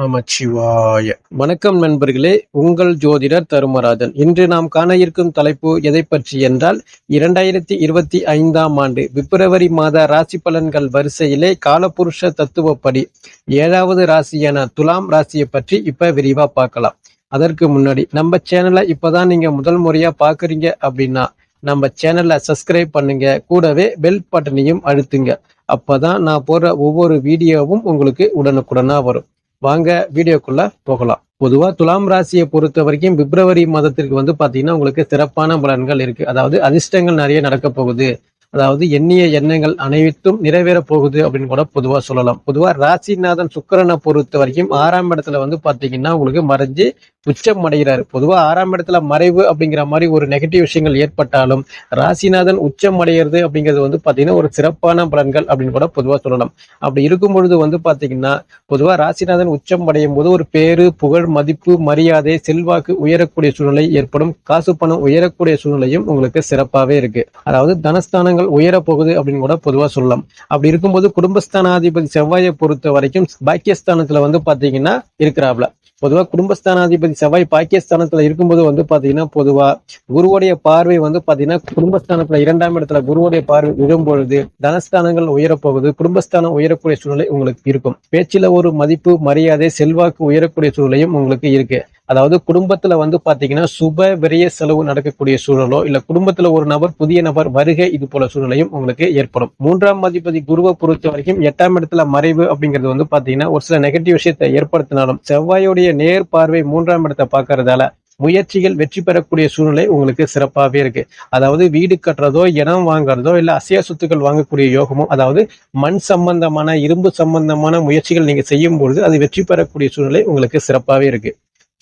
நமச்சிவாய. வணக்கம் நண்பர்களே உங்கள் ஜோதிடர் தருமராஜன். இன்று நாம் காண இருக்கும் தலைப்பு எதை பற்றி என்றால் இரண்டாயிரத்தி இருபத்தி ஐந்தாம் ஆண்டு பிப்ரவரி மாத ராசி பலன்கள் வரிசையிலே காலபுருஷ தத்துவப்படி ஏழாவது ராசியான துலாம் ராசியை பற்றி இப்ப விரிவா பார்க்கலாம். அதற்கு முன்னாடி நம்ம சேனலை இப்பதான் நீங்க முதல் முறையா பாக்குறீங்க அப்படின்னா நம்ம சேனலை சப்ஸ்கிரைப் பண்ணுங்க. கூடவே பெல் பட்டனையும் அழுத்துங்க. அப்பதான் நான் போடுற ஒவ்வொரு வீடியோவும் உங்களுக்கு உடனுக்குடனா வரும். வாங்க வீடியோக்குள்ள போகலாம். பொதுவா துலாம் ராசியை பொறுத்த வரைக்கும் பிப்ரவரி மாதத்திற்கு வந்து பாத்தீங்கன்னா உங்களுக்கு சிறப்பான பலன்கள் இருக்கு. அதாவது அதிர்ஷ்டங்கள் நிறைய நடக்க போகுது. அதாவது எண்ணிய எண்ணங்கள் அனைத்தும் நிறைவேற போகுது அப்படின்னு கூட பொதுவா சொல்லலாம். பொதுவா ராசிநாதன் சுக்கிரனை பொறுத்த வரைக்கும் ஆறாம் இடத்துல வந்து பாத்தீங்கன்னா உங்களுக்கு மறைஞ்சு உச்சம் அடைகிறாரு. பொதுவா ஆறாம் இடத்துல மறைவு அப்படிங்கிற மாதிரி ஒரு நெகட்டிவ் விஷயங்கள் ஏற்பட்டாலும் ராசிநாதன் உச்சம் அடைகிறது அப்படிங்கிறது வந்து பாத்தீங்கன்னா ஒரு சிறப்பான பலன்கள் அப்படின்னு கூட பொதுவா சொல்லலாம். அப்படி இருக்கும் பொழுது வந்து பாத்தீங்கன்னா பொதுவா ராசிநாதன் உச்சம் அடையும் போது ஒரு பேரு புகழ் மதிப்பு மரியாதை செல்வாக்கு உயரக்கூடிய சூழ்நிலை ஏற்படும். காசு பணம் உயரக்கூடிய சூழ்நிலையும் உங்களுக்கு சிறப்பாகவே இருக்கு. அதாவது தனஸ்தானங்கள் உயரப் உயரப்போகுது அப்படின்னு கூட பொதுவாக சொல்லலாம். அப்படி இருக்கும்போது குடும்பஸ்தானாதிபதி செவ்வாயை பொறுத்த வரைக்கும் பாக்கியஸ்தானத்துல வந்து பாத்தீங்கன்னா இருக்கிறாப்ல. பொதுவா குடும்பஸ்தானாதிபதி செவ்வாய் பாக்கியஸ்தானத்துல இருக்கும்போது வந்து பாத்தீங்கன்னா பொதுவா குருவுடைய பார்வை வந்து பாத்தீங்கன்னா குடும்பஸ்தானத்துல இரண்டாம் இடத்துல குருவுடைய பார்வை விழும் பொழுது தனஸ்தானங்கள் உயரப்போகுது குடும்பஸ்தானம் உயரக்கூடிய சூழ்நிலை உங்களுக்கு இருக்கும். பேச்சில ஒரு மதிப்பு மரியாதை செல்வாக்கு உயரக்கூடிய சூழ்நிலையும் உங்களுக்கு இருக்கு. அதாவது குடும்பத்துல வந்து பாத்தீங்கன்னா சுப விரைய செலவு நடக்கக்கூடிய சூழலோ இல்ல குடும்பத்துல ஒரு நபர் புதிய நபர் வருகை இது போல சூழ்நிலையும் உங்களுக்கு ஏற்படும். மூன்றாம் மதிப்பதி குருவை பொறுத்த வரைக்கும் எட்டாம் இடத்துல மறைவு அப்படிங்கிறது வந்து பாத்தீங்கன்னா ஒரு சில நெகட்டிவ் விஷயத்தை ஏற்படுத்தினாலும் செவ்வாயுடைய நேர் பார்வை மூன்றாம் இடத்தை பாக்குறதால முயற்சிகள் வெற்றி பெறக்கூடிய சூழ்நிலை உங்களுக்கு சிறப்பாகவே இருக்கு. அதாவது வீடு கட்டுறதோ இடம் வாங்குறதோ இல்ல அசைய சொத்துக்கள் வாங்கக்கூடிய யோகமோ அதாவது மண் சம்பந்தமான இரும்பு சம்பந்தமான முயற்சிகள் நீங்க செய்யும் பொழுது அது வெற்றி பெறக்கூடிய சூழ்நிலை உங்களுக்கு சிறப்பாகவே இருக்கு.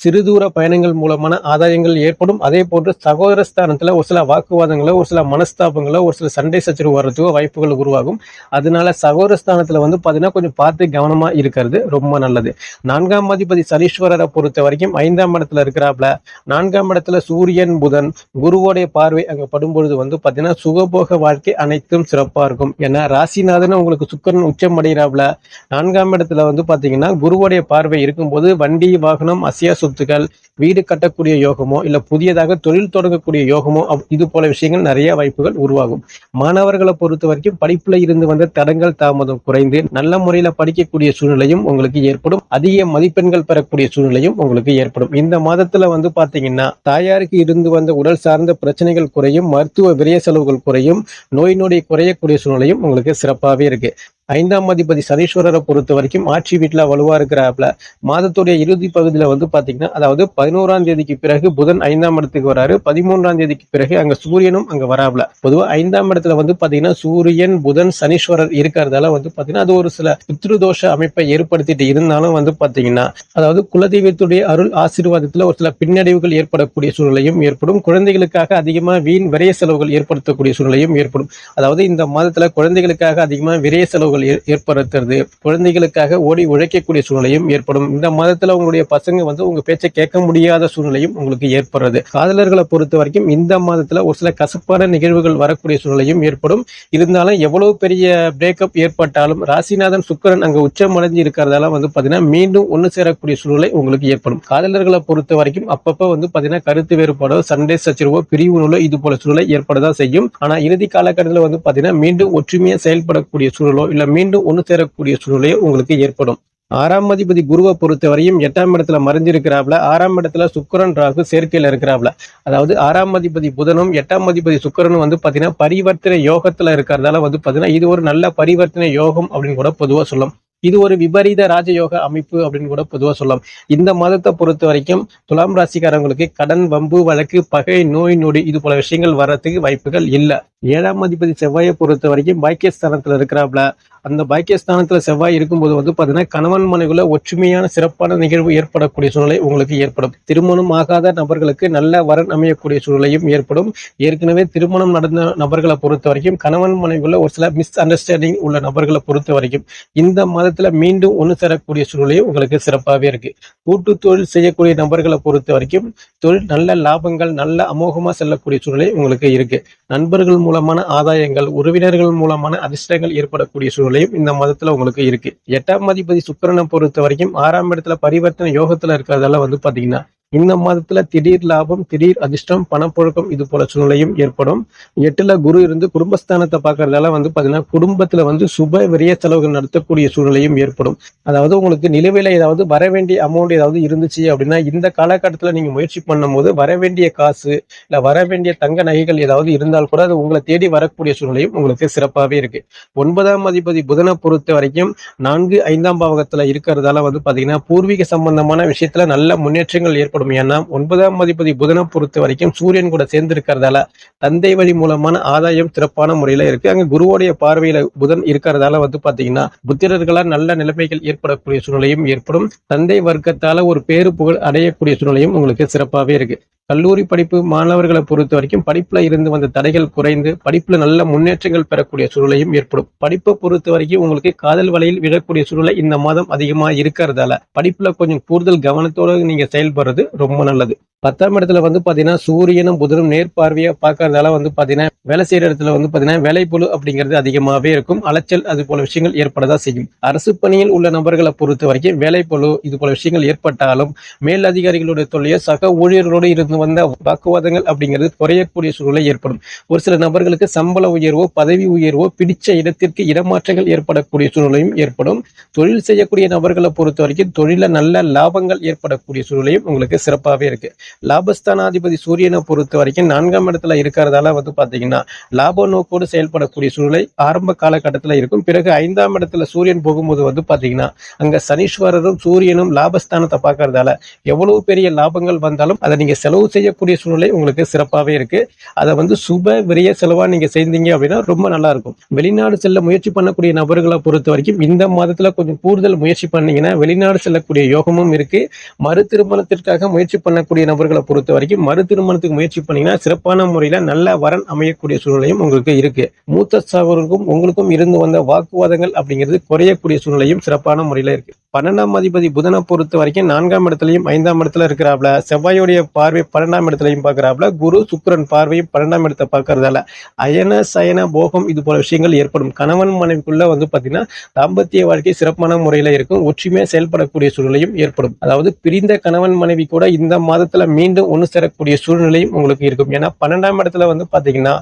சிறுதூர பயணங்கள் மூலமான ஆதாயங்கள் ஏற்படும். அதே போன்று சகோதர ஸ்தானத்தில் ஒரு சில வாக்குவாதங்களோ ஒரு சில மனஸ்தாபங்களோ ஒரு சில சண்டை சச்சரவு வர்றதுக்கோ வாய்ப்புகள் உருவாகும். அதனால சகோதர ஸ்தானத்தில் வந்து பார்த்தீங்கன்னா கொஞ்சம் பார்த்து கவனமாக இருக்கிறது ரொம்ப நல்லது. நான்காம் அதிபதி சனீஸ்வரரை பொறுத்த வரைக்கும் ஐந்தாம் இடத்துல இருக்கிறாப்ல. நான்காம் இடத்துல சூரியன் புதன் குருவோடைய பார்வை அங்கே படும்பொழுது வந்து பார்த்தீங்கன்னா சுகபோக வாழ்க்கை அனைத்தும் சிறப்பாக இருக்கும். ஏன்னா ராசிநாதன் உங்களுக்கு சுக்கரன் உச்சம் அடைகிறாப்ல. நான்காம் இடத்துல வந்து பார்த்தீங்கன்னா குருவோடைய பார்வை இருக்கும்போது வண்டி வாகனம் அசியா சொத்துக்கள் வீடு கட்டக்கூடிய யோகமோ இல்ல புதியதாக தொழில் தொடங்கக்கூடிய யோகமோ இது போல விஷயங்கள் நிறைய வாய்ப்புகள் உருவாகும். மாணவர்களை பொறுத்த வரைக்கும் படிப்புல இருந்து வந்த தடங்கள் தாமதம் குறைந்து நல்ல முறையில படிக்கக்கூடிய சூழ்நிலையும் உங்களுக்கு ஏற்படும். அதிக மதிப்பெண்கள் பெறக்கூடிய சூழ்நிலையும் உங்களுக்கு ஏற்படும். இந்த மாதத்துல வந்து பாத்தீங்கன்னா தாயாருக்கு இருந்து வந்த உடல் சார்ந்த பிரச்சனைகள் குறையும் மருத்துவ விரய செலவுகள் குறையும் நோய் நொடி குறையக்கூடிய சூழ்நிலையும் உங்களுக்கு சிறப்பாகவே இருக்கு. ஐந்தாம் அதிபதி சனீஸ்வரரை பொறுத்த வரைக்கும் ஆட்சி வீட்டுல வலுவா இருக்கிறாப்ல மாதத்துடைய இறுதி பகுதியில வந்து பாத்தீங்கன்னா அதாவது பதினோராம் தேதிக்கு பிறகு புதன் ஐந்தாம் இடத்துக்கு வராரு. பதிமூன்றாம் தேதிக்கு பிறகு அங்க சூரியனும் அங்க வராப்ல. பொதுவா ஐந்தாம் இடத்துல வந்து பாத்தீங்கன்னா சூரியன் புதன் சனீஸ்வரர் இருக்கிறதால வந்து பாத்தீங்கன்னா அது ஒரு சில பித்ருதோஷ அமைப்பை ஏற்படுத்திட்டு இருந்தாலும் வந்து பாத்தீங்கன்னா அதாவது குலதெய்வத்துடைய அருள் ஆசீர்வாதத்துல ஒரு சில பின்னடைவுகள் ஏற்படக்கூடிய சூழ்நிலையும் ஏற்படும். குழந்தைகளுக்காக அதிகமா வீண் விரைய செலவுகள் ஏற்படுத்தக்கூடிய சூழ்நிலையும் ஏற்படும். அதாவது இந்த மாதத்துல குழந்தைகளுக்காக அதிகமா விரைய செலவு ஏ- ஏற்படுத்துறது குழந்தைகளுக்காக ஓடி உழைக்கக்கூடிய சூழ்நிலையும் ஏற்படும். இந்த மாதத்துல உங்களுடைய பசங்க வந்து உங்க பேச்சை கேட்க முடியாத சூழ்நிலையும் உங்களுக்கு ஏற்படுறது. காதலர்களை பொறுத்த வரைக்கும் இந்த மாதத்தில் ஒரு சில கசப்பான நிகழ்வுகள் வரக்கூடிய சூழ்நிலையும் ஏற்படும். இருந்தாலும் எவ்வளவு பெரிய பிரேக்கப் ஏற்பட்டாலும் ராசிநாதன் சுக்கரன் அங்க உச்சமடைஞ்சு இருக்கிறதால வந்து பாத்தீங்கன்னா மீண்டும் ஒன்று சேரக்கூடிய சூழ்நிலை உங்களுக்கு ஏற்படும். காதலர்களை பொறுத்த வரைக்கும் அப்பப்போ வந்து பாத்தீங்கன்னா கருத்து வேறுபாடோ சண்டை சச்சரவோ பிரிவு நூலோ இது போல சூழ்நிலை ஏற்படதான் செய்யும். ஆனால் இறுதி காலகட்டத்தில் வந்து பாத்தீங்கன்னா மீண்டும் ஒற்றுமையா செயல்படக்கூடிய சூழலோ இல்லை மீண்டும் ஒண்ணு சேரக்கூடிய சூழ்நிலையோ உங்களுக்கு ஏற்படும். ஆறாம் அதிபதி குருவை பொறுத்தவரையும் எட்டாம் இடத்துல மறைஞ்சிருக்கிறாப்ல. ஆறாம் இடத்துல சுக்கரன் ராகு சேர்க்கையில இருக்கிறாப்ல. அதாவது ஆறாம் அதிபதி புதனும் எட்டாம் அதிபதி சுக்கரனும் வந்து பாத்தீங்கன்னா பரிவர்த்தனை யோகத்துல இருக்கிறதால வந்து பாத்தீங்கன்னா இது ஒரு நல்ல பரிவர்த்தனை யோகம் அப்படின்னு கூட பொதுவா சொல்லலாம். இது ஒரு விபரீத ராஜயோக அமைப்பு அப்படின்னு கூட பொதுவாக சொல்லலாம். இந்த மாதத்தை பொறுத்த வரைக்கும் துலாம் ராசிக்காரங்களுக்கு கடன் வம்பு வழக்கு பகை நோய் நொடி இது போல விஷயங்கள் வர்றதுக்கு வாய்ப்புகள் இல்லை. ஏழாம் அதிபதி செவ்வாயை பொறுத்த வரைக்கும் பாக்கியஸ்தானத்தில் இருக்கிறாப்ல. அந்த பாக்கியஸ்தானத்தில் செவ்வாய் இருக்கும்போது வந்து பார்த்தீங்கன்னா கணவன் மனைவில் ஒற்றுமையான சிறப்பான நிகழ்வு ஏற்படக்கூடிய சூழ்நிலை உங்களுக்கு ஏற்படும். திருமணம் ஆகாத நபர்களுக்கு நல்ல வரன் அமையக்கூடிய சூழ்நிலையும் ஏற்படும். ஏற்கனவே திருமணம் நடந்த நபர்களை பொறுத்த வரைக்கும் கணவன் மனைவியில் ஒரு சில மிஸ் அண்டர்ஸ்டாண்டிங் உள்ள நபர்களை பொறுத்த வரைக்கும் இந்த மாதத்தில் மீண்டும் ஒன்று சேரக்கூடிய சூழ்நிலையும் உங்களுக்கு சிறப்பாகவே இருக்கு. கூட்டு தொழில் செய்யக்கூடிய நபர்களை பொறுத்த வரைக்கும் தொழில் நல்ல லாபங்கள் நல்ல அமோகமா செல்லக்கூடிய சூழ்நிலை உங்களுக்கு இருக்கு. நண்பர்கள் மூலமான ஆதாயங்கள் உறவினர்கள் மூலமான அதிர்ஷ்டங்கள் ஏற்படக்கூடிய சூழ்நிலை சூழ்நிலையும் இந்த மதத்துல உங்களுக்கு இருக்கு. எட்டாம் அதிபதி சுக்கரனை பொறுத்த வரைக்கும் ஆறாம் இடத்துல பரிவர்த்தனை யோகத்துல இருக்கிறதெல்லாம் வந்து பாத்தீங்கன்னா இந்த மாதத்துல திடீர் லாபம் திடீர் அதிர்ஷ்டம் பணப்புழக்கம் இது போல சூழ்நிலையும் ஏற்படும். எட்டுல குரு இருந்து குடும்பஸ்தானத்தை பாக்குறதால வந்து பாத்தீங்கன்னா குடும்பத்துல வந்து சுப விரிய செலவுகள் நடத்தக்கூடிய சூழ்நிலையும் ஏற்படும். அதாவது உங்களுக்கு நிலுவையில ஏதாவது வர வேண்டிய அமௌண்ட் ஏதாவது இருந்துச்சு அப்படின்னா இந்த காலகட்டத்துல நீங்க முயற்சி பண்ணும்போது வர வேண்டிய காசு இல்ல வர வேண்டிய தங்க நகைகள் ஏதாவது இருந்தால் கூட அது உங்களை தேடி வரக்கூடிய சூழ்நிலையும் உங்களுக்கு சிறப்பாகவே இருக்கு. ஒன்பதாம் அதிபதி புதனை பொறுத்த வரைக்கும் நான்கு ஐந்தாம் பாவகத்துல இருக்கிறதால வந்து பாத்தீங்கன்னா பூர்வீக சம்பந்தமான விஷயத்துல நல்ல முன்னேற்றங்கள் ஏற்படும். ஏன்னா ஒன்பதாம் அதிபதி புதனை பொறுத்த வரைக்கும் சூரியன் கூட சேர்ந்து இருக்கிறதால தந்தை வழி மூலமான ஆதாயம் சிறப்பான முறையில இருக்கு. அங்க குருவோடைய பார்வையில புதன் இருக்கிறதால வந்து பாத்தீங்கன்னா புத்திரர்களால் நல்ல நிலைமைகள் ஏற்படக்கூடிய சூழ்நிலையும் ஏற்படும். தந்தை வர்க்கத்தால ஒரு பேரு புகழ் அடையக்கூடிய சூழ்நிலையும் உங்களுக்கு சிறப்பாகவே இருக்கு. கல்லூரி படிப்பு மாணவர்களை பொறுத்த வரைக்கும் படிப்புல இருந்து வந்த தடைகள் குறைந்து படிப்புல நல்ல முன்னேற்றங்கள் பெறக்கூடிய சூழ்நிலையும் ஏற்படும். படிப்பை பொறுத்த வரைக்கும் உங்களுக்கு காதல் வலையில் விழக்கூடிய சூழ்நிலை இந்த மாதம் அதிகமா இருக்கிறதால படிப்புல கொஞ்சம் கூடுதல் கவனத்தோட நீங்க செயல்படுறது ரொம்ப நல்லது. பத்தாம் இடத்துல வந்து பாத்தீங்கன்னா சூரியனும் புதனும் நேர்பார்வையா பார்க்கறதால வந்து பாத்தீங்கன்னா வேலை செய்யற இடத்துல வந்து பாத்தீங்கன்னா வேலைப்புழு அப்படிங்கிறது அதிகமாவே இருக்கும். அலைச்சல் அது போல விஷயங்கள் ஏற்படதா செய்யும். அரசு பணியில் உள்ள நபர்களை பொறுத்த வரைக்கும் வேலைப்புழு இது போல விஷயங்கள் ஏற்பட்டாலும் மேல் அதிகாரிகளுடைய தொல்லையோ சக ஊழியர்களோடு இருந்து வந்த வாக்குவாதங்கள் அப்படிங்கிறது குறையக்கூடிய சூழ்நிலை ஏற்படும். ஒரு சில நபர்களுக்கு சம்பள உயர்வோ பதவி உயர்வோ பிடிச்ச இடத்திற்கு இடமாற்றங்கள் ஏற்படக்கூடிய சூழ்நிலையும் ஏற்படும். தொழில் செய்யக்கூடிய நபர்களை பொறுத்த வரைக்கும் தொழில நல்ல லாபங்கள் ஏற்படக்கூடிய சூழ்நிலையும் உங்களுக்கு சிறப்பாகவே இருக்கு. லாபஸ்தானாதிபதி சூரியனை பொறுத்த வரைக்கும் நான்காம் இடத்துல இருக்கிறதால வந்து பாத்தீங்கன்னா லாப நோக்கோடு செயல்படக்கூடிய சூழ்நிலை ஆரம்ப காலகட்டத்தில் இருக்கும். பிறகு ஐந்தாம் இடத்துல சூரியன் போகும்போது வந்து பாத்தீங்கன்னா அங்க சனீஸ்வரரும் சூரியனும் லாபஸ்தானத்தை பார்க்கறதால எவ்வளவு பெரிய லாபங்கள் வந்தாலும் அதை நீங்க செலவு செய்யக்கூடிய சூழ்நிலை உங்களுக்கு சிறப்பாகவே இருக்கு. அதை வந்து சுப விரைய செலவாக நீங்க செய்தீங்க அப்படின்னா ரொம்ப நல்லா இருக்கும். வெளிநாடு செல்ல முயற்சி பண்ணக்கூடிய நபர்களை பொறுத்த வரைக்கும் இந்த மாதத்தில் கொஞ்சம் கூடுதல் முயற்சி பண்ணீங்கன்னா வெளிநாடு செல்லக்கூடிய யோகமும் இருக்கு. மறு திருமணத்திற்காக முயற்சி பண்ணக்கூடிய நபர்களை பொறுத்த வரைக்கும் மறு திருமணத்துக்கு முயற்சி பண்ணீங்கன்னா சிறப்பான முறையில நல்ல வரன் அமையக்கூடிய சூழ்நிலையும் உங்களுக்கு இருக்கு. மூத்த சகோதரருக்கும் உங்களுக்கும் இருந்து வந்த வாக்குவாதங்கள் அப்படிங்கிறது குறையக்கூடிய சூழ்நிலையும் சிறப்பான முறையில இருக்கு. பன்னெண்டாம் அதிபதி புதனை பொறுத்த வரைக்கும் நான்காம் இடத்துலையும் ஐந்தாம் இடத்துல இருக்கிறாப்ல செவ்வாயோடைய பார்வை பன்னெண்டாம் இடத்துலையும் பாக்குறாப்ல குரு சுக்கரன் பார்வையும் பன்னெண்டாம் இடத்தை பார்க்கறதால அயன சயன போகம் இது போல விஷயங்கள் ஏற்படும். கணவன் மனைவிக்குள்ள வந்து பார்த்தீங்கன்னா தாம்பத்திய வாழ்க்கை சிறப்பான முறையில் இருக்கும். ஒற்றுமையாக செயல்படக்கூடிய சூழ்நிலையும் ஏற்படும். அதாவது பிரிந்த கணவன் மனைவி கூட இந்த மாதத்துல மீண்டும் ஒன்று சேரக்கூடிய சூழ்நிலையும் உங்களுக்கு இருக்கும். ஏன்னா பன்னெண்டாம் இடத்துல வந்து பார்த்தீங்கன்னா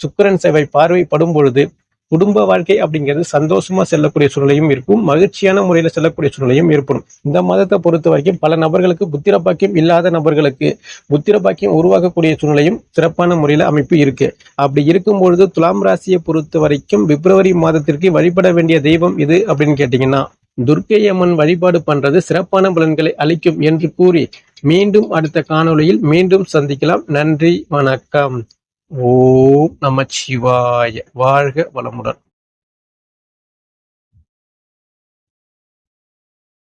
சுக்கிரன் சேவை பார்வைப்படும் பொழுது குடும்ப வாழ்க்கை அப்படிங்கிறது சந்தோஷமா செல்லக்கூடிய சூழ்நிலையும் இருக்கும். மகிழ்ச்சியான முறையில செல்லக்கூடிய சூழ்நிலையும் ஏற்படும். இந்த மாதத்தை பொறுத்த வரைக்கும் பல நபர்களுக்கு புத்திர பாக்கியம் இல்லாத நபர்களுக்கு புத்திர பாக்கியம் உருவாக்கக்கூடிய சூழ்நிலையும் சிறப்பான முறையில அமைப்பு இருக்கு. அப்படி இருக்கும் பொழுது துலாம் ராசியை பொறுத்த வரைக்கும் பிப்ரவரி மாதத்திற்கு வழிபட வேண்டிய தெய்வம் இது அப்படின்னு கேட்டீங்கன்னா துர்க்கை அம்மன் வழிபாடு பண்றது சிறப்பான பலன்களை அளிக்கும் என்று கூறி மீண்டும் அடுத்த காணொளியில் மீண்டும் சந்திக்கலாம். நன்றி வணக்கம். ஓம் நமச்சிவாய வாழ்க வளமுடன்.